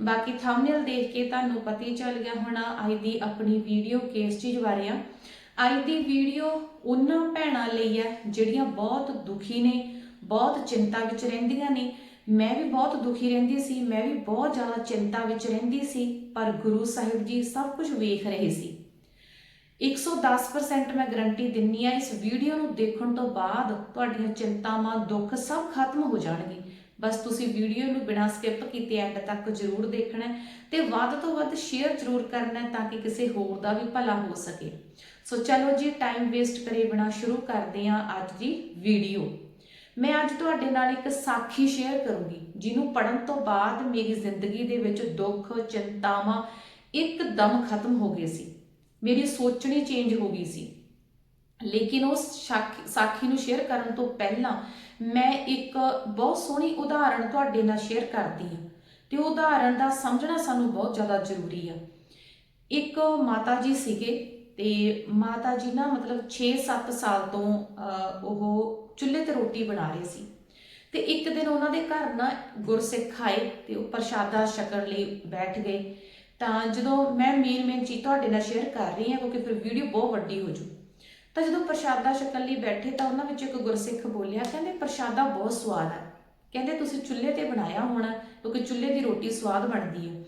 ਬਾਕੀ ਥੰਬਨੇਲ ਦੇਖ ਕੇ ਤੁਹਾਨੂੰ ਪਤਾ ਹੀ ਚੱਲ ਗਿਆ ਹੋਣਾ ਅੱਜ ਦੀ ਆਪਣੀ ਵੀਡੀਓ ਕਿਸ ਚੀਜ਼ ਬਾਰੇ ਆ। ਅੱਜ ਦੀ ਵੀਡੀਓ ਉਹਨਾਂ ਭੈਣਾਂ ਲਈ ਹੈ ਜਿਹੜੀਆਂ ਬਹੁਤ ਦੁਖੀ ਨੇ, ਬਹੁਤ ਚਿੰਤਾ ਵਿੱਚ ਰਹਿੰਦੀਆਂ ਨੇ। ਮੈਂ ਵੀ ਬਹੁਤ ਦੁਖੀ ਰਹਿੰਦੀ ਸੀ, ਮੈਂ ਵੀ ਬਹੁਤ ਜ਼ਿਆਦਾ ਚਿੰਤਾ ਵਿੱਚ ਰਹਿੰਦੀ ਸੀ, ਪਰ ਗੁਰੂ ਸਾਹਿਬ ਜੀ ਸਭ ਕੁਝ ਵੇਖ ਰਹੇ ਸੀ। 110% ਮੈਂ ਗਰੰਟੀ ਦਿੰਨੀ ਆ, ਇਸ ਵੀਡੀਓ ਨੂੰ ਦੇਖਣ ਤੋਂ ਬਾਅਦ ਤੁਹਾਡੀਆਂ ਚਿੰਤਾਵਾਂ, ਦੁੱਖ ਸਭ ਖਤਮ ਹੋ ਜਾਣਗੇ। ਬਸ ਤੁਸੀਂ ਵੀਡੀਓ ਨੂੰ ਬਿਨਾਂ ਸਕਿਪ ਕੀਤੇ ਐਂਡ ਤੱਕ ਜ਼ਰੂਰ ਦੇਖਣਾ ਤੇ ਵੱਧ ਤੋਂ ਵੱਧ ਸ਼ੇਅਰ ਜ਼ਰੂਰ ਕਰਨਾ ਤਾਂ ਕਿ ਕਿਸੇ ਹੋਰ ਦਾ ਵੀ ਭਲਾ ਹੋ ਸਕੇ। ਸੋ ਚਲੋ ਜੀ ਟਾਈਮ ਵੇਸਟ ਕਰੇ ਬਿਨਾਂ ਸ਼ੁਰੂ ਕਰਦੇ ਹਾਂ ਅੱਜ ਦੀ ਵੀਡੀਓ ਮੈਂ ਅੱਜ ਤੁਹਾਡੇ ਨਾਲ ਇੱਕ ਸਾਖੀ ਸ਼ੇਅਰ ਕਰੂੰਗੀ, ਜਿਹਨੂੰ ਪੜਨ ਤੋਂ ਬਾਅਦ ਮੇਰੀ ਜ਼ਿੰਦਗੀ ਦੇ ਵਿੱਚ ਦੁੱਖ, ਚਿੰਤਾਵਾਂ ਇੱਕਦਮ ਖਤਮ ਹੋ ਗਏ ਸੀ। ਮੇਰੀ ਸੋਚਣੀ ਚੇਂਜ ਹੋ ਗਈ ਸੀ। ਲੇਕਿਨ ਉਸ ਸ਼ਾਖ- ਸਾਖੀ ਨੂੰ ਸ਼ੇਅਰ ਕਰਨ ਤੋਂ ਪਹਿਲਾਂ ਮੈਂ ਇੱਕ ਬਹੁਤ ਸੋਹਣੀ ਉਦਾਹਰਣ ਤੁਹਾਡੇ ਨਾਲ ਸ਼ੇਅਰ ਕਰਦੀ ਹਾਂ ਤੇ ਉਹ ਉਦਾਹਰਣ ਦਾ ਸਮਝਣਾ ਸਾਨੂੰ ਬਹੁਤ ਜ਼ਿਆਦਾ ਜ਼ਰੂਰੀ ਆ। ਇੱਕ ਮਾਤਾ ਜੀ ਸੀਗੇ ਤੇ ਮਾਤਾ ਜੀ ਨਾ ਮਤਲਬ 6-7 ਸਾਲ ਤੋਂ ਉਹ ਚੁੱਲ੍ਹੇ ਤੇ ਰੋਟੀ ਬਣਾ ਰਹੇ ਸੀ। ਤੇ ਇੱਕ ਦਿਨ ਉਹਨਾਂ ਦੇ ਘਰ ਨਾ ਗੁਰਸਿੱਖ ਆਏ ਤੇ ਉਹ ਪ੍ਰਸ਼ਾਦਾ ਛਕਣ ਲਈ ਬੈਠ ਗਏ। ਤਾਂ ਜਦੋਂ ਮੈਂ ਮੇਨ ਮੇਨ ਚੀਜ਼ ਤੁਹਾਡੇ ਨਾਲ ਸ਼ੇਅਰ ਕਰ ਰਹੀ ਹਾਂ ਕਿਉਂਕਿ ਫਿਰ ਵੀਡੀਓ ਬਹੁਤ ਵੱਡੀ ਹੋ ਜੂ। ਤਾਂ ਜਦੋਂ ਪ੍ਰਸ਼ਾਦਾ ਛਕਣ ਲਈ ਬੈਠੇ ਤਾਂ ਉਹਨਾਂ ਵਿੱਚ ਇੱਕ ਗੁਰਸਿੱਖ ਬੋਲਿਆ, ਕਹਿੰਦੇ ਪ੍ਰਸ਼ਾਦਾ ਬਹੁਤ ਸਵਾਦ ਹੈ। ਕਹਿੰਦੇ ਤੁਸੀਂ ਚੁੱਲ੍ਹੇ ਤੇ ਬਣਾਇਆ ਹੋਣਾ, ਕਿਉਂਕਿ ਚੁੱਲ੍ਹੇ ਦੀ ਰੋਟੀ ਸਵਾਦ ਬਣਦੀ ਹੈ।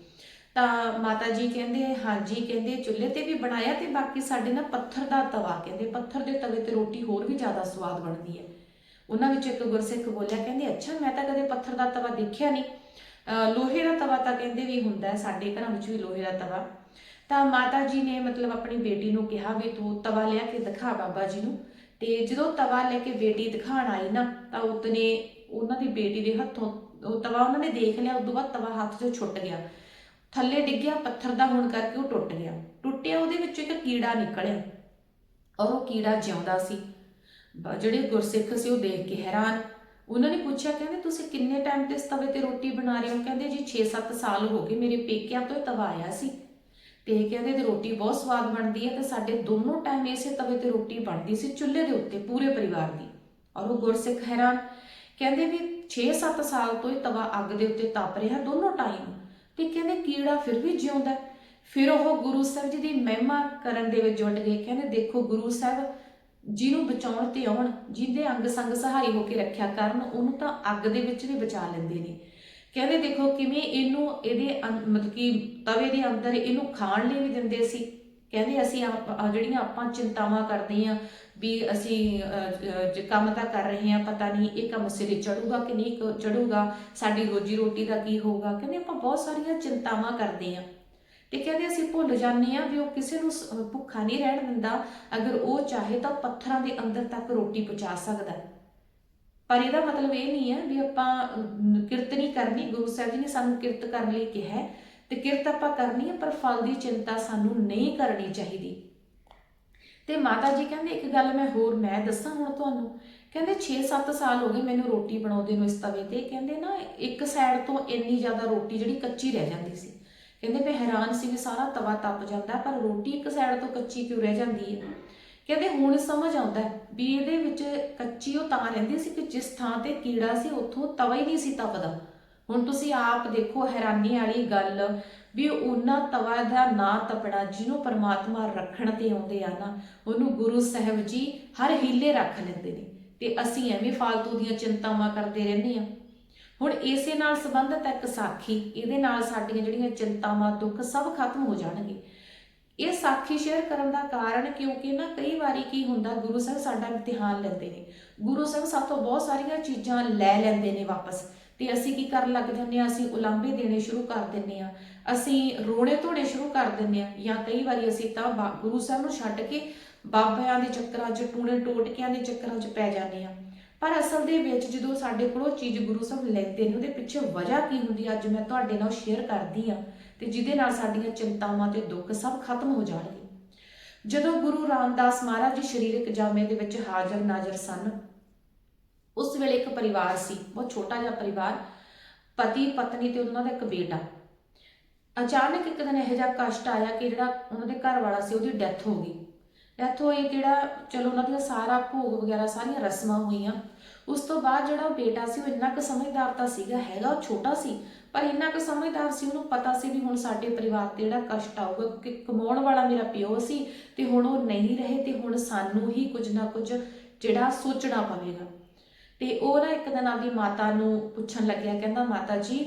ਤਾਂ ਮਾਤਾ ਜੀ ਕਹਿੰਦੇ ਹਾਂਜੀ ਕਹਿੰਦੇ, ਚੁੱਲ੍ਹੇ ਤੇ ਵੀ ਬਣਾਇਆ ਤੇ ਬਾਕੀ ਸਾਡੇ ਨਾ ਪੱਥਰ ਦਾ ਤਵਾ, ਕਹਿੰਦੇ, ਪੱਥਰ ਦੇ ਤਵੇ ਤੇ ਰੋਟੀ ਹੋਰ ਵੀ ਜ਼ਿਆਦਾ ਸਵਾਦ ਬਣਦੀ ਹੈ। ਉਹਨਾਂ ਵਿੱਚ ਇੱਕ ਗੁਰਸਿੱਖ ਬੋਲਿਆ, ਕਹਿੰਦੇ, ਅੱਛਾ, ਮੈਂ ਤਾਂ ਕਦੇ ਪੱਥਰ ਦਾ ਤਵਾ ਦੇਖਿਆ ਨਹੀਂ। ਲੋਹੇ ਦਾ ਤਵਾ ਤਾਂ ਕਹਿੰਦੇ ਵੀ ਹੁੰਦਾ ਸਾਡੇ ਘਰਾਂ ਵਿੱਚ ਵੀ ਲੋਹੇ ਦਾ ਤਵਾ। ਤਾਂ ਮਾਤਾ ਜੀ ਨੇ ਮਤਲਬ ਆਪਣੀ ਬੇਟੀ ਨੂੰ ਕਿਹਾ ਵੀ ਤੂੰ ਤਵਾ ਲਿਆ ਕੇ ਦਿਖਾ ਬਾਬਾ ਜੀ ਨੂੰ। ਤੇ ਜਦੋਂ ਤਵਾ ਲੈ ਕੇ ਬੇਟੀ ਦਿਖਾਣ ਆਈ ਨਾ, ਤਾਂ ਉਤਨੇ ਉਹਨਾਂ ਦੀ ਬੇਟੀ ਦੇ ਹੱਥੋਂ, ਉਹ ਤਵਾ ਉਹਨਾਂ ਨੇ ਦੇਖ ਲਿਆ, ਉਦੋਂ ਬਾਅਦ ਤਵਾ ਹੱਥ 'ਚੋਂ ਛੁੱਟ ਗਿਆ। ਥੱਲੇ ਡਿੱਗਿਆ, ਪੱਥਰ ਦਾ ਹੋਣ ਕਰਕੇ ਉਹ ਟੁੱਟ ਗਿਆ। ਟੁੱਟਿਆ, ਉਹਦੇ ਵਿੱਚੋਂ ਇੱਕ ਕੀੜਾ ਨਿਕਲਿਆ। ਔਰ ਉਹ ਕੀੜਾ ਜਿਉਂਦਾ ਸੀ। ਜਿਹੜੇ ਗੁਰਸਿੱਖ ਸੀ, ਉਹ ਦੇਖ ਕੇ ਹੈਰਾਨ। ਉਹਨਾਂ ਨੇ ਪੁੱਛਿਆ, ਕਹਿੰਦੇ, ਤੁਸੀਂ ਕਿੰਨੇ ਟਾਈਮ ਤੇ ਇਸ ਤਵੇ ਤੇ ਰੋਟੀ ਬਣਾ ਰਹੇ ਹੋ? ਕਹਿੰਦੇ, ਜੀ 6-7 ਸਾਲ ਹੋ ਗਏ, ਮੇਰੇ ਪੇਕਿਆਂ ਤੋਂ ਤਵਾ ਆਇਆ ਸੀ। ਤੇ ਕਹਿੰਦੇ ਤੇ ਰੋਟੀ ਬਹੁਤ ਸਵਾਦ ਬਣਦੀ ਹੈ ਤੇ ਸਾਡੇ ਦੋਨੋਂ ਟਾਈਮ ਇਸੇ ਤਵੇ ਤੇ ਰੋਟੀ ਬਣਦੀ ਸੀ, ਚੁੱਲ੍ਹੇ ਦੇ ਉੱਤੇ ਪੂਰੇ ਪਰਿਵਾਰ ਦੀ। ਔਰ ਉਹ ਗੁਰਸਿੱਖ ਹੈਰਾਨ ਕਹਿੰਦੇ ਵੀ 6-7 ਸਾਲ ਤੋਂ ਇਹ ਤਵਾ ਅੱਗ ਦੇ ਉੱਤੇ ਤਪ ਰਿਹਾ ਦੋਨੋਂ ਟਾਈਮ ਤੇ ਕਹਿੰਦੇ ਕੀੜਾ ਫਿਰ ਵੀ ਜਿਉਂਦਾ ਫਿਰ ਉਹ ਗੁਰੂ ਸਾਹਿਬ ਜੀ ਦੀ ਮਹਿਮਾ ਕਰਨ ਦੇ ਵਿੱਚ ਜੁਟ ਗਏ। ਕਹਿੰਦੇ ਦੇਖੋ ਗੁਰੂ ਸਾਹਿਬ ਜਿਹਨੂੰ ਬਚਾਉਣ ਤੇ ਆਉਣ, ਜਿਹਦੇ ਅੰਗ ਸੰਗ ਸਹਾਈ ਹੋ ਕੇ ਰੱਖਿਆ ਕਰਨ, ਉਹਨੂੰ ਤਾਂ ਅੱਗ ਦੇ ਵਿੱਚ ਵੀ ਬਚਾ ਲੈਂਦੇ ਨੇ। ਕਹਿੰਦੇ ਦੇਖੋ ਕਿਵੇਂ ਇਹਨੂੰ ਇਹਦੇ ਅੰ- ਮਤਲਬ ਕਿ ਤਵੇ ਦੇ ਅੰਦਰ ਇਹਨੂੰ ਖਾਣ ਲਈ ਵੀ ਦਿੰਦੇ ਸੀ। ਕਹਿੰਦੇ ਅਸੀਂ ਆਪ- ਜਿਹੜੀਆਂ ਆਪਾਂ ਚਿੰਤਾਵਾਂ ਕਰਦੇ ਆ ਵੀ ਅਸੀਂ ਜੇ ਕੰਮ ਤਾਂ ਕਰ ਰਹੇ ਆ ਪਤਾ ਨਹੀਂ ਇਹ ਕੰਮ ਸਿਰੇ ਚੜੂਗਾ ਕਿ ਨਹੀਂ ਚੜੂਗਾ, ਸਾਡੀ ਰੋਜੀ ਰੋਟੀ ਦਾ ਕੀ ਹੋਊਗਾ। ਕਹਿੰਦੇ ਆਪਾਂ ਬਹੁਤ ਸਾਰੀਆਂ ਚਿੰਤਾਵਾਂ ਕਰਦੇ ਆ ਤੇ ਕਹਿੰਦੇ ਅਸੀਂ ਭੁੱਲ ਜਾਂਦੇ ਆ ਵੀ ਉਹ ਕਿਸੇ ਨੂੰ ਭੁੱਖਾ ਨਹੀਂ ਰਹਿਣ ਦਿੰਦਾ। ਅਗਰ ਉਹ ਚਾਹੇ ਤਾਂ ਪੱਥਰਾਂ ਦੇ ਅੰਦਰ ਤੱਕ ਰੋਟੀ ਪਹੁੰਚਾ ਸਕਦਾ। ਹੈ। ਪਰ ਇਹਦਾ ਮਤਲਬ ਇਹ ਨਹੀਂ ਹੈ ਵੀ ਆਪਾਂ ਕਿਰਤ ਨਹੀਂ ਕਰਨੀ। ਗੁਰੂ ਸਾਹਿਬ ਜੀ ਨੇ ਸਾਨੂੰ ਕਿਰਤ ਕਰਨ ਲਈ ਕਿਹਾ ਹੈ ਤੇ ਕਿਰਤ ਆਪਾਂ ਕਰਨੀ ਹੈ, ਪਰ ਫਲ ਦੀ ਚਿੰਤਾ ਸਾਨੂੰ ਨਹੀਂ ਕਰਨੀ ਚਾਹੀਦੀ। ਤੇ ਮਾਤਾ ਜੀ ਕਹਿੰਦੇ, ਇੱਕ ਗੱਲ ਮੈਂ ਹੋਰ, ਮੈਂ ਦੱਸਾਂ ਹੁਣ ਤੁਹਾਨੂੰ। ਕਹਿੰਦੇ 6-7 ਸਾਲ ਹੋ ਗਏ ਮੈਨੂੰ ਰੋਟੀ ਬਣਾਉਂਦੇ ਨੂੰ ਇਸ ਤਵੇ ਤੇ। ਕਹਿੰਦੇ ਨਾ, ਇੱਕ ਸਾਈਡ ਤੋਂ ਇੰਨੀ ਜ਼ਿਆਦਾ ਰੋਟੀ ਜਿਹੜੀ ਕੱਚੀ ਰਹਿ ਜਾਂਦੀ ਸੀ। ਕਹਿੰਦੇ, ਮੈਂ ਹੈਰਾਨ ਸੀ ਵੀ ਸਾਰਾ ਤਵਾ ਤਪ ਜਾਂਦਾ, ਪਰ ਰੋਟੀ ਇੱਕ ਸਾਈਡ ਤੋਂ ਕੱਚੀ ਕਿਉਂ ਰਹਿ ਜਾਂਦੀ ਹੈ? ਕਹਿੰਦੇ ਹੁਣ ਸਮਝ ਆਉਂਦਾ ਵੀ ਇਹਦੇ ਵਿੱਚ ਕੱਚੀ ਉਹ ਤਾਂ ਰਹਿੰਦੀ ਸੀ ਕਿ ਜਿਸ ਥਾਂ ਤੇ ਕੀੜਾ ਸੀ, ਉੱਥੋਂ ਤਵਾ ਹੀ ਨਹੀਂ ਸੀ ਤਪਦਾ। ਹੁਣ ਤੁਸੀਂ ਆਪ ਦੇਖੋ ਹੈਰਾਨੀ ਵਾਲੀ ਗੱਲ ਵੀ ਉਹਨਾਂ ਤਵਾ ਦਾ ਨਾ ਤਪਣਾ ਜਿਹਨੂੰ ਪਰਮਾਤਮਾ ਰੱਖਣ ਤੇ ਆਉਂਦੇ ਆ ਨਾ, ਉਹਨੂੰ ਗੁਰੂ ਸਾਹਿਬ ਜੀ ਹਰ ਹੀਲੇ ਰੱਖ ਲੈਂਦੇ ਨੇ ਤੇ ਅਸੀਂ ਐਵੇਂ ਫਾਲਤੂ ਦੀਆਂ ਚਿੰਤਾਵਾਂ ਕਰਦੇ ਰਹਿੰਦੇ ਆ ਹੁਣ ਇਸੇ ਨਾਲ ਸੰਬੰਧਿਤ ਹੈ ਇੱਕ ਸਾਖੀ, ਇਹਦੇ ਨਾਲ ਸਾਡੀਆਂ ਜਿਹੜੀਆਂ ਚਿੰਤਾਵਾਂ, ਦੁੱਖ ਸਭ ਖਤਮ ਹੋ ਜਾਣਗੇ। ਇਹ ਸਾਖੀ ਸ਼ੇਅਰ ਕਰਨ ਦਾ ਕਾਰਨ ਕਿਉਂਕਿ ਨਾ ਕਈ ਵਾਰੀ ਕੀ ਹੁੰਦਾ ਗੁਰੂ ਸਾਹਿਬ ਸਾਡਾ ਇਮਤਿਹਾਨ ਲੈਂਦੇ ਨੇ। ਗੁਰੂ ਸਾਹਿਬ ਸਾਤੋਂ ਬਹੁਤ ਸਾਰੀਆਂ ਚੀਜ਼ਾਂ ਲੈ ਲੈਂਦੇ ਨੇ ਵਾਪਸ। ਤੇ ਅਸੀਂ ਕੀ ਕਰਨ ਲੱਗ ਜਾਂਦੇ ਆ ਅਸੀਂ ਉਲਾਂਭੇ ਦੇਣੇ ਸ਼ੁਰੂ ਕਰ ਦਿੰਨੇ ਆ ਅਸੀਂ ਰੋਣੇ ਧੋਣੇ ਸ਼ੁਰੂ ਕਰ ਦਿੰਨੇ ਆ ਜਾਂ ਕਈ ਵਾਰੀ ਅਸੀਂ ਤਾਂ ਗੁਰੂ ਸਾਹਿਬ ਨੂੰ ਛੱਡ ਕੇ ਬਾਬਿਆਂ ਦੇ ਚੱਕਰਾਂ 'ਚ ਟੂਣੇ ਟੋਟਕਿਆਂ ਦੇ ਚੱਕਰਾਂ 'ਚ ਪੈ ਜਾਂਦੇ ਆ ਪਰ ਅਸਲ ਦੇ ਵਿੱਚ ਜਦੋਂ ਸਾਡੇ ਕੋਲੋਂ ਚੀਜ਼ ਗੁਰੂ ਸਾਹਿਬ ਲੈਂਦੇ ਨੇ ਉਹਦੇ ਪਿੱਛੇ ਵਜ੍ਹਾ ਕੀ ਹੁੰਦੀ ਆ, ਅੱਜ ਮੈਂ ਤੁਹਾਡੇ ਨਾਲ ਸ਼ੇਅਰ ਕਰਦੀ ਆ ਤੇ ਜਿਹਦੇ ਨਾਲ ਸਾਡੀਆਂ ਚਿੰਤਾਵਾਂ ਤੇ ਦੁੱਖ ਸਭ ਖਤਮ ਹੋ ਜਾਣਗੇ। ਜਦੋਂ ਗੁਰੂ ਰਾਮਦਾਸ ਮਹਾਰਾਜ ਜੀ ਸਰੀਰਕ ਜਾਮੇ ਦੇ ਵਿੱਚ ਹਾਜ਼ਰ ਨਾਜ਼ਰ ਸਨ, ਉਸ ਵੇਲੇ ਇੱਕ ਪਰਿਵਾਰ ਸੀ, ਬਹੁਤ ਛੋਟਾ ਜਿਹਾ ਪਰਿਵਾਰ, ਪਤੀ, ਪਤਨੀ ਤੇ ਉਹਨਾਂ ਦਾ ਇੱਕ ਬੇਟਾ। ਅਚਾਨਕ ਇੱਕ ਦਿਨ ਇਹੋ ਜਿਹਾ ਕਸ਼ਟ ਆਇਆ ਕਿ ਜਿਹੜਾ ਉਹਨਾਂ ਦੇ ਘਰ ਵਾਲਾ ਸੀ, ਉਹਦੀ ਡੈਥ ਹੋ ਗਈ। ਡੈਥ ਹੋਈ ਜਿਹੜਾ ਚਲੋ ਉਹਨਾਂ ਦਾ ਸਾਰਾ ਭੋਗ ਵਗੈਰਾ, ਸਾਰੀਆਂ ਰਸਮਾਂ ਹੋਈਆਂ। ਉਸ ਤੋਂ ਬਾਅਦ ਜਿਹੜਾ ਬੇਟਾ ਸੀ, ਉਹ ਇੰਨਾ ਕੁ ਸਮਝਦਾਰ ਤਾਂ ਸੀਗਾ, ਹੈਗਾ, ਉਹ ਛੋਟਾ ਸੀ। ਪਰ ਇੰਨਾ ਕੁ ਸਮਝਦਾਰ ਸੀ, ਉਹਨੂੰ ਪਤਾ ਸੀ ਵੀ ਹੁਣ ਸਾਡੇ ਪਰਿਵਾਰ ਤੇ ਜਿਹੜਾ ਕਸ਼ਟ ਆਊਗਾ ਕਿਉਂਕਿ ਕਮਾਉਣ ਵਾਲਾ ਮੇਰਾ ਪਿਓ ਸੀ ਤੇ ਹੁਣ ਉਹ ਨਹੀਂ ਰਹੇ ਤੇ ਹੁਣ ਸਾਨੂੰ ਹੀ ਕੁਝ ਨਾ ਕੁਝ ਜਿਹੜਾ ਸੋਚਣਾ ਪਵੇਗਾ। ਤੇ ਉਹ ਨਾ ਇੱਕ ਦਿਨ ਆਪਦੀ ਮਾਤਾ ਨੂੰ ਪੁੱਛਣ ਲੱਗਿਆ, ਕਹਿੰਦਾ ਮਾਤਾ ਜੀ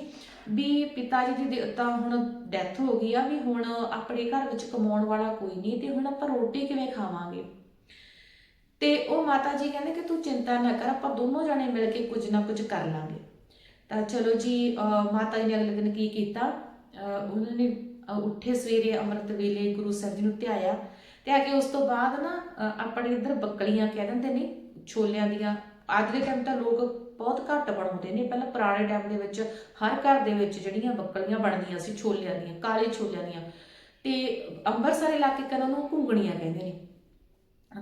ਵੀ ਪਿਤਾ ਜੀ ਦੀ ਤਾਂ ਹੁਣ ਡੈਥ ਹੋ ਗਈ ਆ, ਵੀ ਹੁਣ ਆਪਣੇ ਘਰ ਵਿੱਚ ਕਮਾਉਣ ਵਾਲਾ ਕੋਈ ਨਹੀਂ ਤੇ ਹੁਣ ਆਪਾਂ ਰੋਟੀ ਕਿਵੇਂ ਖਾਵਾਂਗੇ? ਤੇ ਉਹ ਮਾਤਾ ਜੀ ਕਹਿੰਦੇ ਕਿ ਤੂੰ ਚਿੰਤਾ ਨਾ ਕਰ, ਆਪਾਂ ਦੋਨੋਂ ਜਣੇ ਮਿਲ ਕੇ ਕੁਝ ਨਾ ਕੁਝ ਕਰ ਲਾਂਗੇ। ਤਾਂ ਚਲੋ ਜੀ, ਅਹ ਮਾਤਾ ਜੀ ਨੇ ਅਗਲੇ ਦਿਨ ਕੀ ਕੀਤਾ? ਅਹ ਉਹਨਾਂ ਨੇ ਉੱਠੇ ਸਵੇਰੇ ਅੰਮ੍ਰਿਤ ਵੇਲੇ ਗੁਰੂ ਸਾਹਿਬ ਜੀ ਨੂੰ ਧਿਆਇਆ। ਤੇ ਆ ਕੇ ਉਸ ਤੋਂ ਬਾਅਦ ਨਾ ਆਪਣੇ ਇੱਧਰ ਬੱਕਲੀਆਂ ਕਹਿ ਦਿੰਦੇ ਨੇ, ਛੋਲਿਆਂ ਦੀਆਂ। ਅੱਜ ਦੇ ਟਾਈਮ ਤਾਂ ਲੋਕ ਬਹੁਤ ਘੱਟ ਬਣਾਉਂਦੇ ਨੇ। ਪਹਿਲਾਂ ਪੁਰਾਣੇ ਟਾਈਮ ਦੇ ਵਿੱਚ ਹਰ ਘਰ ਦੇ ਵਿੱਚ ਜਿਹੜੀਆਂ ਬੱਕਲੀਆਂ ਬਣਦੀਆਂ ਸੀ, ਛੋਲਿਆਂ ਦੀਆਂ, ਕਾਲੇ ਛੋਲਿਆਂ ਦੀਆਂ। ਤੇ ਅੰਮ੍ਰਿਤਸਰ ਇਲਾਕੇ ਕਹਿੰਦੇ ਉਹਨੂੰ ਘੁੰਗਣੀਆਂ ਕਹਿੰਦੇ ਨੇ।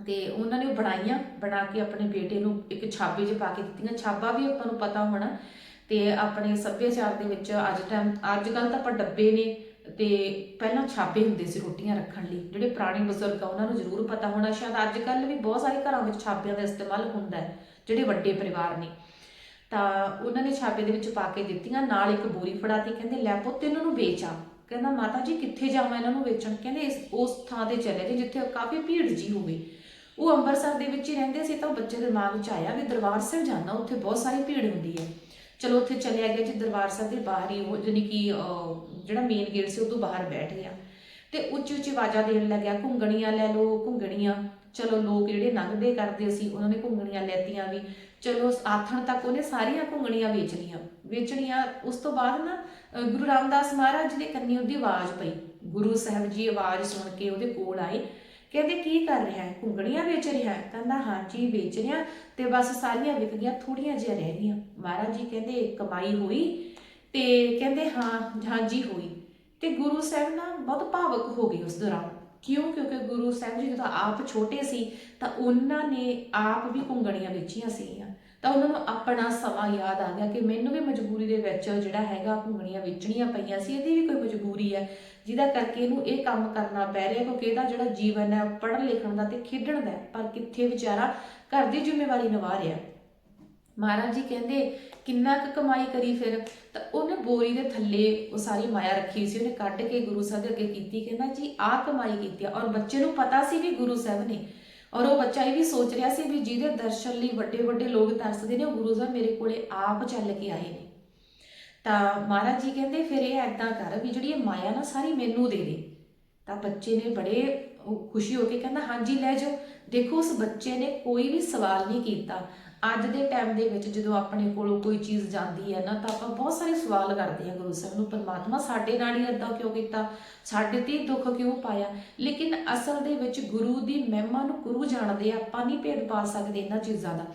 ਤੇ ਉਹਨਾਂ ਨੇ ਉਹ ਬਣਾਈਆਂ, ਬਣਾ ਕੇ ਆਪਣੇ ਬੇਟੇ ਨੂੰ ਇੱਕ ਛਾਬੇ 'ਚ ਪਾ ਕੇ ਦਿੱਤੀਆਂ। ਛਾਬਾ ਵੀ ਆਪਾਂ ਨੂੰ ਪਤਾ ਹੋਣਾ ਤੇ ਆਪਣੇ ਸੱਭਿਆਚਾਰ ਦੇ ਵਿੱਚ ਅੱਜ ਟਾਈਮ ਅੱਜ ਕੱਲ ਤਾਂ ਆਪਾਂ ਡੱਬੇ ਨੇ ਤੇ ਪਹਿਲਾਂ ਛਾਬੇ ਹੁੰਦੇ ਸੀ ਰੋਟੀਆਂ ਰੱਖਣ ਲਈ, ਜਿਹੜੇ ਪੁਰਾਣੇ ਬਜ਼ੁਰਗ ਆ, ਉਹਨਾਂ ਨੂੰ ਜ਼ਰੂਰ ਪਤਾ ਹੋਣਾ ਸ਼ਾਇਦ ਅੱਜ ਕੱਲ ਵੀ ਬਹੁਤ ਸਾਰੇ ਘਰਾਂ ਵਿੱਚ ਛਾਬਿਆਂ ਦਾ ਇਸਤੇਮਾਲ ਹੁੰਦਾ ਹੈ, ਜਿਹੜੇ ਵੱਡੇ ਪਰਿਵਾਰ ਨੇ। ਤਾਂ ਉਹਨਾਂ ਨੇ ਛਾਬੇ ਦੇ ਵਿੱਚ ਪਾ ਕੇ ਦਿੱਤੀਆਂ, ਨਾਲ ਇੱਕ ਬੋਰੀ ਫੜਾਤੀ, ਕਹਿੰਦੇ, ਲੈ ਪੁੱਤ, ਇਹਨਾਂ ਨੂੰ ਵੇਚ ਆ। ਕਹਿੰਦਾ, ਮਾਤਾ ਜੀ, ਕਿੱਥੇ ਜਾਵਾਂ ਇਹਨਾਂ ਨੂੰ ਵੇਚਣ? ਕਹਿੰਦੇ, ਇਸ, ਉਸ ਥਾਂ ਤੇ ਚਲੇ ਜੀ ਜਿੱਥੇ ਕਾਫੀ ਭੀੜ ਜੀ ਹੋਵੇ। ਉਹ ਅੰਮ੍ਰਿਤਸਰ ਦੇ ਵਿੱਚ ਹੀ ਰਹਿੰਦੇ ਸੀ, ਤਾਂ ਉਹ ਬੱਚੇ ਦੇ ਦਿਮਾਗ 'ਚ ਆਇਆ ਵੀ ਦਰਬਾਰ ਸਾਹਿਬ ਜਾਣਾ, ਉੱਥੇ ਬਹੁਤ ਸਾਰੀ ਭੀੜ ਹੁੰਦੀ ਹੈ। ਚਲੋ ਉੱਥੇ ਚਲਿਆ ਗਿਆ ਜੀ ਦਰਬਾਰ ਸਾਹਿਬ ਦੇ ਬਾਹਰ ਹੀ, ਉਹ ਜਾਣੀ ਕਿ ਜਿਹੜਾ ਮੇਨ ਗੇਟ ਸੀ ਉਹ ਤੋਂ ਬਾਹਰ ਬੈਠ ਗਿਆ। ਤੇ ਉੱਚੀ ਉੱਚੀ ਆਵਾਜ਼ਾਂ ਦੇਣ ਲੱਗਿਆ, ਘੁੰਗਣੀਆਂ ਲੈ ਲਓ, ਘੁੰਗਣੀਆਂ। ਚਲੋ ਲੋਕ ਜਿਹੜੇ ਲੰਘਦੇ ਕਰਦੇ ਸੀ, ਉਹਨਾਂ ਨੇ ਘੁੰਗਣੀਆਂ ਲੈਤੀਆਂ ਵੀ। ਚਲੋ ਆਥਣ ਤੱਕ ਉਹਨੇ ਸਾਰੀਆਂ ਘੁੰਗਣੀਆਂ ਵੇਚ ਲਈਆਂ ਵੇਚਣੀਆਂ, ਉਸ ਤੋਂ ਬਾਅਦ ਨਾ ਗੁਰੂ ਰਾਮਦਾਸ ਮਹਾਰਾਜ ਜੀ ਦੇ ਕੰਨੀ ਉਹਦੀ ਆਵਾਜ਼ ਪਈ। ਗੁਰੂ ਸਾਹਿਬ ਜੀ ਆਵਾਜ਼ ਸੁਣ ਕੇ ਉਹਦੇ ਕੋਲ ਆਏ। ਕਹਿੰਦੇ, ਕੀ ਕਰ ਰਿਹਾ ਹੈ? ਘੁੰਗਣੀਆਂ ਵੇਚ ਰਿਹਾ ਹੈ? ਕਹਿੰਦਾ ਹਾਂਜੀ ਵੇਚ ਰਿਹਾ ਤੇ ਬਸ ਸਾਰੀਆਂ ਵਿਕ ਗਈਆਂ ਥੋੜੀਆਂ ਜਿਹੀਆਂ ਰਹਿ ਗਈਆਂ। ਮਹਾਰਾਜ ਜੀ ਕਹਿੰਦੇ, ਕਮਾਈ ਹੋਈ? ਤੇ ਕਹਿੰਦੇ, ਹਾਂ ਹਾਂਜੀ ਹੋਈ। ਤੇ ਗੁਰੂ ਸਾਹਿਬ ਨਾ ਬਹੁਤ ਭਾਵਕ ਹੋ ਗਏ ਉਸ ਦੌਰਾਨ। ਕਿਉਂ? ਕਿਉਂਕਿ ਗੁਰੂ ਸਾਹਿਬ ਜੀ ਜਦੋਂ ਆਪ ਛੋਟੇ ਸੀ ਤਾਂ ਉਹਨਾਂ ਨੇ ਆਪ ਵੀ ਕੁੰਗੜੀਆਂ ਵੇਚੀਆਂ ਸੀਗੀਆਂ। ਤਾਂ ਉਹਨਾਂ ਨੂੰ ਆਪਣਾ ਸਮਾਂ ਯਾਦ ਆ ਗਿਆ ਕਿ ਮੈਨੂੰ ਵੀ ਮਜਬੂਰੀ ਦੇ ਵਿੱਚ ਜਿਹੜਾ ਹੈਗਾ ਘੁੰਗਣੀਆਂ ਵੇਚਣੀਆਂ ਪਈਆਂ ਸੀ, ਇਹਦੀ ਵੀ ਕੋਈ ਮਜਬੂਰੀ ਹੈ, ਜਿਹਦਾ ਕਰਕੇ ਇਹਨੂੰ ਇਹ ਕੰਮ ਕਰਨਾ ਪੈ ਰਿਹਾ ਕਿਉਂਕਿ ਇਹਦਾ ਜਿਹੜਾ ਜੀਵਨ ਹੈ ਪੜ੍ਹਨ ਲਿਖਣ ਦਾ ਤੇ ਖੇਡਣ ਦਾ ਪਰ ਕਿੱਥੇ ਵਿਚਾਰਾ ਘਰ ਦੀ ਜ਼ਿੰਮੇਵਾਰੀ ਨਿਭਾ ਰਿਹਾ ਮਹਾਰਾਜ ਜੀ ਕਹਿੰਦੇ, ਕਿੰਨਾ ਕੁ ਕਮਾਈ ਕਰੀ ਫਿਰ, ਤਾਂ ਉਹਨੇ ਬੋਰੀ ਦੇ ਥੱਲੇ ਉਹ ਸਾਰੀ ਮਾਇਆ ਰੱਖੀ ਸੀ, ਉਹਨੇ ਕੱਢ ਕੇ ਗੁਰੂ ਸਾਹਿਬ ਦੇ ਅੱਗੇ ਕੀਤੀ, ਕਹਿੰਦਾ ਜੀ ਆਹ ਕਮਾਈ ਕੀਤੀ ਔਰ ਬੱਚੇ ਨੂੰ ਪਤਾ ਸੀ ਵੀ ਗੁਰੂ ਸਾਹਿਬ ਨੇ ਔਰ ਉਹ ਬੱਚਾ ਇਹ ਵੀ ਸੋਚ ਰਿਹਾ ਸੀ ਵੀ ਜਿਹਦੇ ਦਰਸ਼ਨ ਲਈ ਵੱਡੇ ਵੱਡੇ ਲੋਕ ਤਰਸਦੇ ਨੇ, ਉਹ ਗੁਰੂ ਸਾਹਿਬ ਮੇਰੇ ਕੋਲੇ ਆਪ ਚੱਲ ਕੇ ਆਏ ਨੇ। ਤਾਂ ਮਹਾਰਾਜ ਜੀ ਕਹਿੰਦੇ, ਫਿਰ ਇਹ ਐਦਾਂ ਕਰ ਵੀ ਜਿਹੜੀ ਇਹ ਮਾਇਆ ਨਾ ਸਾਰੀ ਮੈਨੂੰ ਦੇ ਦੇ। ਤਾਂ ਬੱਚੇ ਨੇ ਬੜੇ ਖੁਸ਼ੀ ਹੋ ਕੇ ਕਹਿੰਦਾ, ਹਾਂਜੀ, ਲੈ ਜਾਓ। ਦੇਖੋ, ਉਸ ਬੱਚੇ ਨੇ ਕੋਈ ਵੀ ਸਵਾਲ ਨਹੀਂ ਕੀਤਾ। ਅੱਜ ਦੇ ਟਾਈਮ ਦੇ ਵਿੱਚ ਜਦੋਂ ਆਪਣੇ ਕੋਲੋਂ ਕੋਈ ਚੀਜ਼ ਜਾਂਦੀ ਹੈ ਨਾ ਤਾਂ ਆਪਾਂ ਬਹੁਤ ਸਾਰੇ ਸਵਾਲ ਕਰਦੇ ਹਾਂ ਗੁਰੂ ਸਾਹਿਬ ਨੂੰ ਪਰਮਾਤਮਾ ਸਾਡੇ ਨਾਲ ਹੀ ਏਦਾਂ ਕਿਉਂ ਕੀਤਾ? ਸਾਡੇ ਤੇ ਦੁੱਖ ਕਿਉਂ ਪਾਇਆ? ਲੇਕਿਨ ਅਸਲ ਦੇ ਵਿੱਚ ਗੁਰੂ ਦੀ ਮਹਿਮਾ ਨੂੰ ਗੁਰੂ ਜਾਣਦੇ ਆਪਾਂ ਨਹੀਂ ਭੇਦ ਪਾ ਸਕਦੇ ਇਹਨਾਂ ਚੀਜ਼ਾਂ ਦਾ।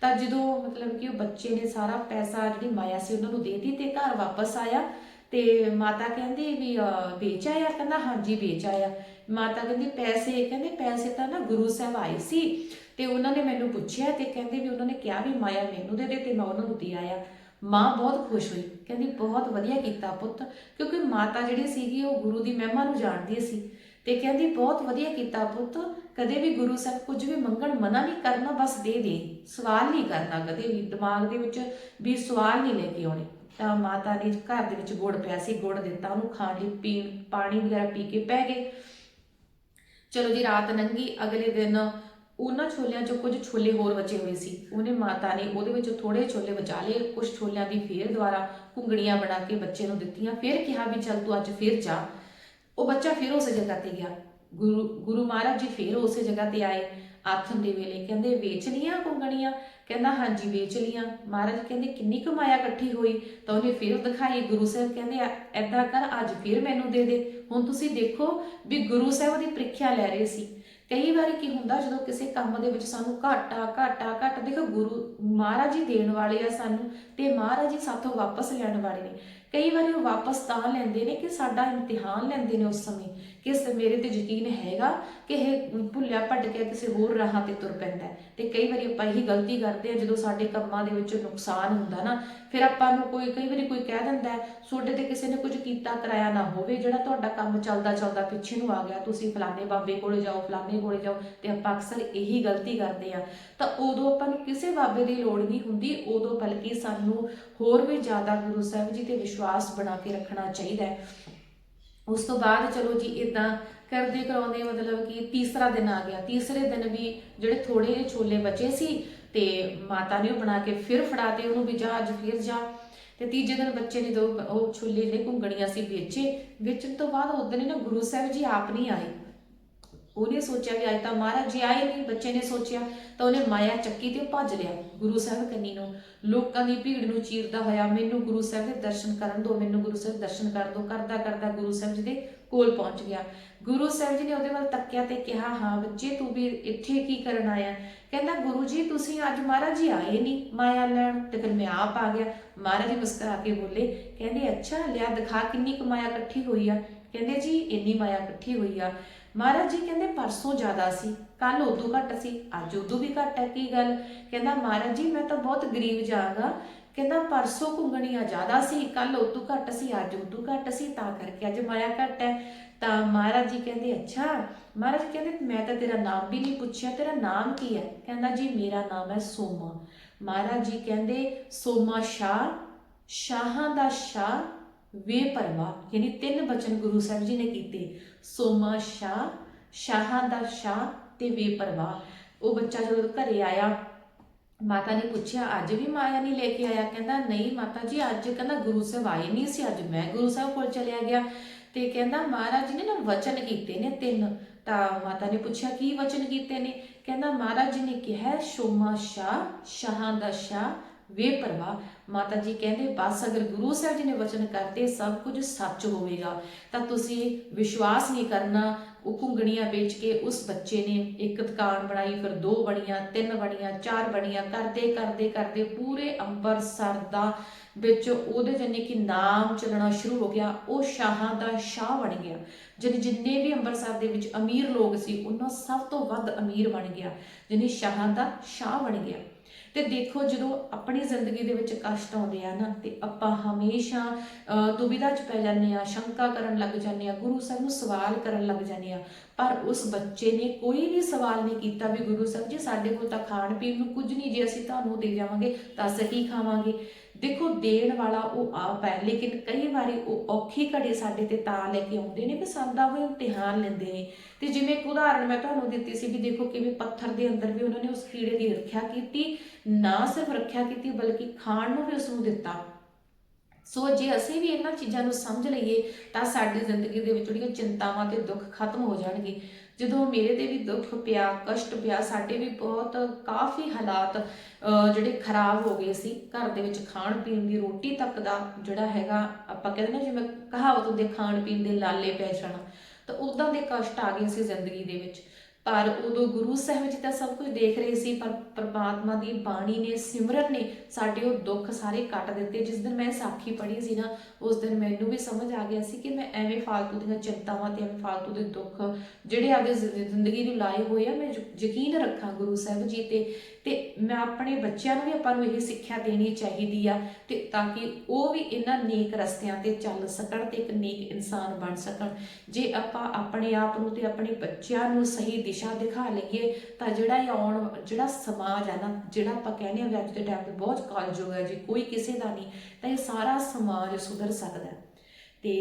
ਤਾਂ ਜਦੋਂ ਮਤਲਬ ਕਿ ਉਹ ਬੱਚੇ ਨੇ ਸਾਰਾ ਪੈਸਾ ਜਿਹੜੀ ਮਾਇਆ ਸੀ ਉਹਨਾਂ ਨੂੰ ਦੇ ਦਿੱਤੀ ਤੇ ਘਰ ਵਾਪਸ ਆਇਆ ਤੇ ਮਾਤਾ ਕਹਿੰਦੀ ਵੀ ਅਹ, ਵੇਚ ਆਇਆ? ਕਹਿੰਦਾ ਹਾਂਜੀ ਵੇਚ ਆਇਆ। ਮਾਤਾ ਕਹਿੰਦੀ ਪੈਸੇ? ਕਹਿੰਦੇ ਪੈਸੇ ਤਾਂ ਨਾ ਗੁਰੂ ਸਾਹਿਬ ਆਏ ਸੀ ਤੇ ਉਹਨਾਂ ਨੇ ਮੈਨੂੰ ਪੁੱਛਿਆ ਤੇ ਕਹਿੰਦੇ ਵੀ ਉਹਨਾਂ ਨੇ ਕਿਹਾ ਵੀ ਮਾਇਆ ਮੈਨੂੰ ਦੇ ਦੇ ਤੇ ਮੈਂ ਉਹਨਾਂ ਨੂੰ ਦੇ ਆਇਆ। ਮਾਂ ਬਹੁਤ ਖੁਸ਼ ਹੋਈ। ਕਹਿੰਦੀ, ਬਹੁਤ ਵਧੀਆ ਕੀਤਾ ਪੁੱਤ, ਕਿਉਂਕਿ ਮਾਤਾ ਜਿਹੜੀ ਸੀਗੀ, ਉਹ ਗੁਰੂ ਦੀ ਮਹਿਮਾ ਨੂੰ ਜਾਣਦੀ ਸੀ। ਤੇ ਕਹਿੰਦੀ, ਬਹੁਤ ਵਧੀਆ ਕੀਤਾ ਪੁੱਤ, ਕਦੇ ਵੀ ਗੁਰੂ ਸਾਹਿਬ ਕੁਝ ਵੀ ਮੰਗਣ ਮਨਾ ਨਹੀਂ ਕਰਨਾ, ਬਸ ਦੇ ਦੇ। ਸਵਾਲ ਨਹੀਂ ਕਰਨਾ ਕਦੇ ਵੀ, ਦਿਮਾਗ ਦੇ ਵਿੱਚ ਵੀ ਸਵਾਲ ਨਹੀਂ ਲੈ ਕੇ ਆਉਣੇ। ਤਾਂ ਮਾਤਾ ਨੇ ਘਰ ਦੇ ਵਿੱਚ ਗੁੜ ਪਿਆ ਸੀ, ਗੁੜ ਦਿੱਤਾ ਉਹਨੂੰ ਖਾਣ ਲਈ, ਪੀਣ, ਪਾਣੀ ਵਗੈਰਾ ਪੀ ਕੇ ਪੈ ਗਏ। ਚਲੋ ਜੀ, ਰਾਤ ਲੰਘੀ। ਅਗਲੇ ਦਿਨ ਉਹਨਾਂ ਛੋਲਿਆਂ ਚੋਂ ਕੁਝ ਛੋਲੇ ਹੋਰ ਬਚੇ ਹੋਏ ਸੀ। ਉਹਨੇ ਮਾਤਾ ਨੇ ਉਹਦੇ ਵਿੱਚੋਂ ਥੋੜੇ ਛੋਲੇ ਬਚਾ ਲਏ, ਕੁਝ ਛੋਲਿਆਂ ਦੀ ਫੇਰ ਦੁਆਰਾ ਕੁੰਗੜੀਆਂ ਬਣਾ ਕੇ ਬੱਚੇ ਨੂੰ ਦਿੱਤੀਆਂ, ਫੇਰ ਕਿਹਾ ਵੀ ਚੱਲ ਤੂੰ ਅੱਜ ਫੇਰ ਜਾ। ਉਹ ਬੱਚਾ ਫਿਰ ਉਸੇ ਜਗ੍ਹਾ ਤੇ ਗਿਆ। ਗੁਰੂ ਗੁਰੂ ਮਹਾਰਾਜ ਜੀ ਫਿਰ ਉਸੇ ਜਗ੍ਹਾ ਤੇ ਆਏ। ਆਥਨ ਦੇ ਵੇਲੇ ਕਹਿੰਦੇ, ਵੇਚ ਲੀਆਂ ਘੁੰਗਣੀਆਂ? ਕਹਿੰਦਾ, ਹਾਂਜੀ, ਵੇਚ ਲੀਆਂ ਮਹਾਰਾਜ ਕਹਿੰਦੇ, ਕਿੰਨੀ ਕਮਾਇਆ ਇਕੱਠੀ ਹੋਈ? ਤਾਂ ਉਹਨੇ ਫਿਰ ਦਿਖਾਈ, ਗੁਰੂ ਸਾਹਿਬ ਕਹਿੰਦੇ ਐਦਾਂ ਕਰ, ਅੱਜ ਫਿਰ ਮੈਨੂੰ ਦੇ ਦੇ। ਹੁਣ ਤੁਸੀਂ ਦੇਖੋ ਵੀ ਗੁਰੂ ਸਾਹਿਬ ਦੀ ਪ੍ਰੀਖਿਆ ਲੈ ਰਹੇ ਸੀ। ਕਈ ਵਾਰੀ ਕੀ ਹੁੰਦਾ, ਜਦੋਂ ਕਿਸੇ ਕੰਮ ਦੇ ਵਿੱਚ ਸਾਨੂੰ ਘਾਟਾ ਘਾਟਾ ਘਾਟਾ, ਦੇਖੋ ਗੁਰੂ ਮਹਾਰਾਜ ਜੀ ਦੇਣ ਵਾਲੇ ਆ ਸਾਨੂੰ ਤੇ ਮਹਾਰਾਜ ਜੀ ਸਾਥੋਂ ਵਾਪਸ ਲੈਣ ਵਾਲੇ ਨੇ। ਕਈ ਵਾਰੀ ਉਹ ਵਾਪਸ ਤਾਂ ਲੈਂਦੇ ਨੇ ਕਿ ਸਾਡਾ ਇਮਤਿਹਾਨ ਲੈਂਦੇ ਨੇ ਉਸ ਸਮੇਂ ਕਿਸ ਮੇਰੇ ਤੇ ਯਕੀਨ ਹੈਗਾ ਕਿ ਇਹ ਭੁੱਲਿਆ ਭਟਕਿਆ ਕਿਸੇ ਹੋਰ ਰਾਹਾਂ ਤੇ ਤੁਰ ਪੈਂਦਾ ਤੇ ਕਈ ਵਾਰੀ ਆਪਾਂ ਇਹੀ ਗਲਤੀ ਕਰਦੇ ਆ ਜਦੋਂ ਸਾਡੇ ਕੰਮਾਂ ਦੇ ਵਿੱਚ ਨੁਕਸਾਨ ਹੁੰਦਾ ਨਾ ਫਿਰ ਆਪਾਂ ਨੂੰ ਕੋਈ ਕਈ ਵਾਰੀ ਕੋਈ ਕਹਿ ਦਿੰਦਾ ਹੈ, ਤੇ ਕਿਸੇ ਨੇ ਕੁਝ ਕੀਤਾ ਕਰਾਇਆ ਨਾ ਹੋਵੇ ਜਿਹੜਾ ਤੁਹਾਡਾ ਕੰਮ ਚੱਲਦਾ ਚੱਲਦਾ ਪਿੱਛੇ ਨੂੰ ਆ ਗਿਆ ਤੁਸੀਂ ਫਲਾਣੇ ਬਾਬੇ ਕੋਲੇ ਜਾਓ ਫਲਾਣੇ ਕੋਲੇ ਜਾਓ। ਤੇ ਆਪਾਂ ਅਕਸਰ ਇਹੀ ਗਲਤੀ ਕਰਦੇ ਆ ਤਾਂ ਉਦੋਂ ਆਪਾਂ ਨੂੰ ਕਿਸੇ ਬਾਬੇ ਦੀ ਲੋੜ ਨਹੀਂ ਹੁੰਦੀ ਉਦੋਂ ਬਲਕਿ ਸਾਨੂੰ ਹੋਰ ਵੀ ਜ਼ਿਆਦਾ ਗੁਰੂ ਸਾਹਿਬ ਜੀ ਤੇ ਵਿਸ਼ਵਾਸ ਬਣਾ ਕੇ ਰੱਖਣਾ ਚਾਹੀਦਾ ਹੈ। ਉਸ ਤੋਂ ਬਾਅਦ ਚਲੋ ਜੀ ਇਦਾਂ ਕਰਦੇ ਕਰਾਉਂਦੇ ਮਤਲਬ ਕਿ ਤੀਸਰਾ ਦਿਨ ਆ ਗਿਆ। ਤੀਸਰੇ ਦਿਨ ਵੀ ਜਿਹੜੇ ਥੋੜੇ ਜਿਹੇ ਛੋਲੇ ਬਚੇ ਸੀ ਤੇ ਮਾਤਾ ਨੇ ਉਹ ਬਣਾ ਕੇ ਫਿਰ ਫੜਾਤੇ ਉਹਨੂੰ ਵੀ ਜਾ, ਅੱਜ ਫਿਰ ਜਾ। ਤੇ ਤੀਜੇ ਦਿਨ ਬੱਚੇ ਨੇ ਦੋ, ਉਹ ਛੋਲੇ ਨੇ ਘੁੰਗਣੀਆਂ ਸੀ ਵੇਚੇ। ਵੇਚਣ ਤੋਂ ਬਾਅਦ ਉਦੋਂ ਨੇ ਨਾ ਗੁਰੂ ਸਾਹਿਬ ਜੀ ਆਪ ਨਹੀਂ ਆਏ। ਉਹਨੇ ਸੋਚਿਆ ਵੀ ਅੱਜ ਤਾਂ ਮਹਾਰਾਜ ਜੀ ਆਏ ਨਹੀਂ, ਬੱਚੇ ਨੇ ਸੋਚਿਆ, ਤਾਂ ਉਹਨੇ ਮਾਇਆ ਚੱਕੀ ਤੇ ਭੱਜ ਲਿਆ ਗੁਰੂ ਸਾਹਿਬ ਕੰਨੀ ਨੂੰ। ਲੋਕਾਂ ਦੀ ਭੀੜ ਨੂੰ ਚੀਰਦਾ ਹੋਇਆ ਮੈਨੂੰ ਗੁਰੂ ਸਾਹਿਬ ਦੇ ਦਰਸ਼ਨ ਕਰਨ ਦਿਓ ਮੈਨੂੰ ਗੁਰੂ ਸਾਹਿਬ ਦਰਸ਼ਨ ਕਰ ਦਿਓ ਕਰਦਾ ਕਰਦਾ ਗੁਰੂ ਸਾਹਿਬ ਜੀ ਦੇ ਕੋਲ ਪਹੁੰਚ ਗਿਆ। ਗੁਰੂ ਸਾਹਿਬ ਜੀ ਨੇ ਉਹਦੇ ਵੱਲ ਤੱਕਿਆ ਤੇ ਕਿਹਾ, ਹਾਂ ਬੱਚੇ, ਤੂੰ ਵੀ ਇੱਥੇ ਕੀ ਕਰਨ ਆਇਆ? ਕਹਿੰਦਾ, ਗੁਰੂ ਜੀ, ਤੁਸੀਂ ਅੱਜ ਮਹਾਰਾਜ ਜੀ ਆਏ ਨਹੀਂ ਮਾਇਆ ਲੈਣ? ਤੇ ਫਿਰ ਮੈਂ ਆਪ ਆ ਗਿਆ। ਮਹਾਰਾਜ ਜੀ ਮੁਸਕਰਾ ਕੇ ਬੋਲੇ, ਕਹਿੰਦੇ, ਅੱਛਾ, ਲਿਆ, ਦਿਖਾ ਕਿੰਨੀ ਕੁ ਮਾਇਆ ਇਕੱਠੀ ਹੋਈ ਆ। ਕਹਿੰਦੇ, ਜੀ, ਇੰਨੀ ਮਾਇਆ ਇਕੱਠੀ ਹੋਈ ਆ। ਮਹਾਰਾਜ ਜੀ ਕਹਿੰਦੇ ਪਰਸੋਂ ਜ਼ਿਆਦਾ ਸੀ ਕੱਲ ਉਦੋਂ ਘੱਟ ਸੀ, ਅੱਜ ਉਦੋਂ ਵੀ ਘੱਟ ਹੈ, ਕੀ ਗੱਲ? ਕਹਿੰਦਾ ਮਹਾਰਾਜ ਜੀ, ਮੈਂ ਤਾਂ ਬਹੁਤ ਗਰੀਬ ਜਾਗਾ ਕਹਿੰਦਾ ਪਰਸੋਂ ਘੁੰਗਣੀਆਂ ਜ਼ਿਆਦਾ ਸੀ ਕੱਲ ਉਦੋਂ ਘੱਟ ਸੀ, ਅੱਜ ਉਦੋਂ ਘੱਟ ਸੀ, ਤਾਂ ਕਰਕੇ ਅੱਜ ਮਾਇਆ ਘੱਟ ਹੈ। ਤਾਂ ਮਹਾਰਾਜ ਜੀ ਕਹਿੰਦੇ, ਅੱਛਾ, ਮਹਾਰਾਜ ਕਹਿੰਦੇ, ਮੈਂ ਤਾਂ ਤੇਰਾ ਨਾਮ ਵੀ ਨਹੀਂ ਪੁੱਛਿਆ, ਤੇਰਾ ਨਾਮ ਕੀ ਹੈ? ਕਹਿੰਦਾ ਜੀ, ਮੇਰਾ ਨਾਮ ਹੈ ਸੋਮਾ। ਮਹਾਰਾਜ ਜੀ ਕਹਿੰਦੇ, ਸੋਮਾ ਸ਼ਾਹ, ਸ਼ਾਹਾਂ ਦਾ ਸ਼ਾਹ ਵੇ ਪਰਵਾ ਯਾਨੀ ਤਿੰਨ ਬਚਨ ਗੁਰੂ ਸਾਹਿਬ ਜੀ ਨੇ ਕੀਤੇ। ਸੋਮਾ ਸ਼ਾਹ, ਸ਼ਾਹਾਂ ਦਾ ਸ਼ਾਹ ਤੇ ਬੇਪਰਵਾਹ। ਉਹ ਬੱਚਾ ਜਦੋਂ ਘਰੇ ਆਇਆ, ਮਾਤਾ ਨੇ ਪੁੱਛਿਆ, ਅੱਜ ਵੀ ਮਾਇਆ ਨਹੀਂ ਲੈ ਕੇ ਆਇਆ? ਕਹਿੰਦਾ, ਨਹੀਂ ਮਾਤਾ ਜੀ, ਅੱਜ ਕਹਿੰਦਾ ਗੁਰੂ ਸਾਹਿਬ ਆਏ ਨਹੀਂ ਸੀ, ਅੱਜ ਮੈਂ ਗੁਰੂ ਸਾਹਿਬ ਕੋਲ ਚਲਿਆ ਗਿਆ। ਤੇ ਕਹਿੰਦਾ, ਮਹਾਰਾਜ ਜੀ ਨੇ ਨਾ ਵਚਨ ਕੀਤੇ ਨੇ ਤਿੰਨ। ਤਾਂ ਮਾਤਾ ਨੇ ਪੁੱਛਿਆ, ਕੀ ਵਚਨ ਕੀਤੇ ਨੇ? ਕਹਿੰਦਾ, ਮਹਾਰਾਜ ਜੀ ਨੇ ਕਿਹਾ, ਸ਼ੋਮਾ ਸ਼ਾਹ, ਸ਼ਾਹਾਂ ਦਾ ਸ਼ਾਹ ਵੇ ਮਾਤਾ ਜੀ ਕਹਿੰਦੇ, ਬਸ ਅਗਰ ਗੁਰੂ ਸਾਹਿਬ ਜੀ ਨੇ ਵਚਨ ਕਰਤੇ, ਸਭ ਕੁਝ ਸੱਚ ਹੋਵੇਗਾ। ਤਾਂ ਤੁਸੀਂ ਵਿਸ਼ਵਾਸ ਨਹੀਂ ਕਰਨਾ, ਉਹ ਘੁੰਗਣੀਆਂ ਵੇਚ ਕੇ ਉਸ ਬੱਚੇ ਨੇ ਇੱਕ ਦੁਕਾਨ ਬਣਾਈ, ਫਿਰ ਦੋ ਬਣੀਆਂ, ਤਿੰਨ ਬਣੀਆਂ, ਚਾਰ ਬਣੀਆਂ, ਕਰਦੇ ਕਰਦੇ ਕਰਦੇ ਪੂਰੇ ਅੰਬਰਸਰ ਦਾ ਵਿੱਚ ਉਹਦੇ ਜਨੇ ਕਿ ਨਾਮ ਚੱਲਣਾ ਸ਼ੁਰੂ ਹੋ ਗਿਆ, ਉਹ ਸ਼ਾਹਾਂ ਦਾ ਸ਼ਾਹ ਬਣ ਗਿਆ। ਜਿਹਨੇ ਜਿੰਨੇ ਵੀ ਅੰਮ੍ਰਿਤਸਰ ਦੇ ਵਿੱਚ ਅਮੀਰ ਲੋਕ ਸੀ, ਉਹਨਾਂ ਸਭ ਤੋਂ ਵੱਧ ਅਮੀਰ ਬਣ ਗਿਆ, ਜਿਹਨੇ ਸ਼ਾਹਾਂ ਦਾ ਸ਼ਾਹ ਬਣ ਗਿਆ। ਤੇ ਦੇਖੋ ਜਦੋਂ ਆਪਣੀ ਜ਼ਿੰਦਗੀ ਦੇ ਵਿੱਚ ਕਸ਼ਟ ਆਉਂਦੇ ਆ ਨਾ ਤੇ ਆਪਾਂ ਹਮੇਸ਼ਾ ਅਹ, ਦੁਬਿਧਾ 'ਚ ਪੈ ਜਾਂਦੇ ਆ ਸ਼ੰਕਾ ਕਰਨ ਲੱਗ ਜਾਂਦੇ ਆ ਗੁਰੂ ਸਾਹਿਬ ਨੂੰ ਸਵਾਲ ਕਰਨ ਲੱਗ ਜਾਂਦੇ ਆ। ਪਰ ਉਸ ਬੱਚੇ ਨੇ ਕੋਈ ਵੀ ਸਵਾਲ ਨਹੀਂ ਕੀਤਾ ਵੀ ਗੁਰੂ ਸਾਹਿਬ ਜੀ ਸਾਡੇ ਕੋਲ ਤਾਂ ਖਾਣ ਪੀਣ ਨੂੰ ਕੁਝ ਨਹੀਂ ਜੇ ਅਸੀਂ ਤੁਹਾਨੂੰ ਦੇ ਜਾਵਾਂਗੇ ਤਾਂ ਅਸੀਂ ਕੀ ਖਾਵਾਂਗੇ? ਦੇਖੋ, ਦੇਣ ਵਾਲਾ ਉਹ ਆਪ ਹੈ, ਲੇਕਿਨ ਕਈ ਵਾਰੀ ਉਹ ਔਖੀ ਘੜੀ ਸਾਡੇ ਤੇ ਤਾਂ ਲੈ ਕੇ ਆਉਂਦੇ ਨੇ ਕਿ ਸਾਡਾ ਉਹ ਇਮਤਿਹਾਨ ਲੈਂਦੇ ਨੇ। ਤੇ ਜਿਵੇਂ ਇੱਕ ਉਦਾਹਰਣ ਮੈਂ ਤੁਹਾਨੂੰ ਦਿੱਤੀ ਸੀ ਵੀ ਦੇਖੋ ਕਿਵੇਂ ਪੱਥਰ ਦੇ ਅੰਦਰ ਵੀ ਉਹਨਾਂ ਨੇ ਉਸ ਕੀੜੇ ਦੀ ਰੱਖਿਆ ਕੀਤੀ, ਨਾ ਸਿਰਫ ਰੱਖਿਆ ਕੀਤੀ, ਬਲਕਿ ਖਾਣ ਨੂੰ ਵੀ ਉਸ ਨੂੰ ਦਿੱਤਾ। ਸੋ ਜੇ ਅਸੀਂ ਵੀ ਇਹਨਾਂ ਚੀਜ਼ਾਂ ਨੂੰ ਸਮਝ ਲਈਏ, ਤਾਂ ਸਾਡੀ ਜ਼ਿੰਦਗੀ ਦੇ ਵਿੱਚ ਜਿਹੜੀਆਂ ਚਿੰਤਾਵਾਂ ਤੇ ਦੁੱਖ ਖਤਮ ਹੋ ਜਾਣਗੇ। ਜਦੋਂ ਮੇਰੇ ਤੇ ਵੀ ਦੁੱਖ ਪਿਆ, ਕਸ਼ਟ ਪਿਆ, ਸਾਡੇ ਵੀ ਬਹੁਤ ਕਾਫੀ ਹਾਲਾਤ ਜਿਹੜੇ ਖਰਾਬ ਹੋ ਗਏ ਸੀ। ਘਰ ਦੇ ਵਿੱਚ ਖਾਣ ਪੀਣ ਦੀ ਰੋਟੀ ਤੱਕ ਦਾ ਜਿਹੜਾ ਹੈਗਾ, ਆਪਾਂ ਕਹਿੰਦੇ ਨਾ ਜਿਵੇਂ ਕਹਾਵਤ ਹੁੰਦੀ ਖਾਣ ਪੀਣ ਦੇ ਲਾਲੇ ਪੈ ਜਾਣਾ। ਤਾਂ ਉਦਾਂ ਦੇ ਕਸ਼ਟ ਆ ਗਏ ਸੀ ਜ਼ਿੰਦਗੀ ਦੇ ਵਿੱਚ। ਪਰ ਉਦੋਂ ਗੁਰੂ ਸਾਹਿਬ ਜੀ ਤਾਂ ਸਭ ਕੁਝ ਦੇਖ ਰਹੇ ਸੀ, ਪਰ ਪ੍ਰਮਾਤਮਾ ਦੀ ਬਾਣੀ ਨੇ, ਸਿਮਰਨ ਨੇ ਸਾਡੇ ਉਹ ਦੁੱਖ ਸਾਰੇ ਕੱਟ ਦਿੱਤੇ। ਜਿਸ ਦਿਨ ਮੈਂ ਸਾਖੀ ਪੜ੍ਹੀ ਸੀ ਨਾ, ਉਸ ਦਿਨ ਮੈਨੂੰ ਵੀ ਸਮਝ ਆ ਗਿਆ ਸੀ ਕਿ ਮੈਂ ਐਵੇਂ ਫਾਲਤੂ ਦੀਆਂ ਚਿੰਤਾਵਾਂ ਤੇ, ਐਵੇਂ ਫਾਲਤੂ ਦੇ ਦੁੱਖ ਜਿਹੜੇ ਆਪਦੇ ਜ਼ਿੰਦਗੀ ਨੂੰ ਲਾਏ ਹੋਏ ਆ, ਮੈਂ ਯਕੀਨ ਰੱਖਾਂ ਗੁਰੂ ਸਾਹਿਬ ਜੀ ਤੇ ਤੇ ਮੈਂ ਆਪਣੇ ਬੱਚਿਆਂ ਨੂੰ ਵੀ ਆਪਾਂ ਨੂੰ ਇਹ ਸਿੱਖਿਆ ਦੇਣੀ ਚਾਹੀਦੀ ਆ ਤੇ ਤਾਂ ਕਿ ਉਹ ਵੀ ਇਹਨਾਂ ਨੇਕ ਰਸਤਿਆਂ ਤੇ ਚੱਲ ਸਕਣ ਤੇ ਇੱਕ ਨੇਕ ਇਨਸਾਨ ਬਣ ਸਕਣ। ਜੇ ਆਪਾਂ ਆਪਣੇ ਆਪ ਨੂੰ ਤੇ ਆਪਣੇ ਬੱਚਿਆਂ ਨੂੰ ਸਹੀ ਦਿਸ਼ਾ ਦਿਖਾ ਲਈਏ, ਤਾਂ ਜਿਹੜਾ ਇਹ ਆਉਣ, ਜਿਹੜਾ ਸਮਾਜ ਹੈ ਨਾ, ਜਿਹੜਾ ਆਪਾਂ ਕਹਿੰਦੇ ਆ ਵੀ ਅੱਜ ਦੇ ਟਾਈਮ ਤੇ ਬਹੁਤ ਕਲਯੁਗ ਹੈ ਜੀ ਕੋਈ ਕਿਸੇ ਦਾ ਨਹੀਂ, ਤਾਂ ਇਹ ਸਾਰਾ ਸਮਾਜ ਸੁਧਰ ਸਕਦਾ। ਹੈ ਤੇ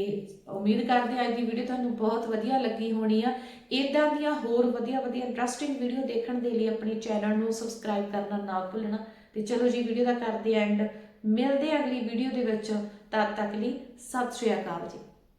ਉਮੀਦ ਕਰਦੇ ਹਾਂ ਅੱਜ ਦੀ ਵੀਡੀਓ ਤੁਹਾਨੂੰ ਬਹੁਤ ਵਧੀਆ ਲੱਗੀ ਹੋਣੀ ਆ। ਇਦਾਂ ਦੀਆਂ ਹੋਰ ਵਧੀਆ ਵਧੀਆ ਇੰਟਰਸਟਿੰਗ ਵੀਡੀਓ ਦੇਖਣ ਦੇ ਲਈ ਆਪਣੇ ਚੈਨਲ ਨੂੰ ਸਬਸਕ੍ਰਾਈਬ ਕਰਨਾ ਨਾ ਭੁੱਲਣਾ। ਤੇ ਚਲੋ ਜੀ ਵੀਡੀਓ ਦਾ ਕਰਦੇ ਐਂਡ ਮਿਲਦੇ ਹਾਂ ਅਗਲੀ ਵੀਡੀਓ ਦੇ ਵਿੱਚ। ਤਦ ਤੱਕ ਲਈ ਸਤਿ ਸ਼੍ਰੀ ਅਕਾਲ ਜੀ।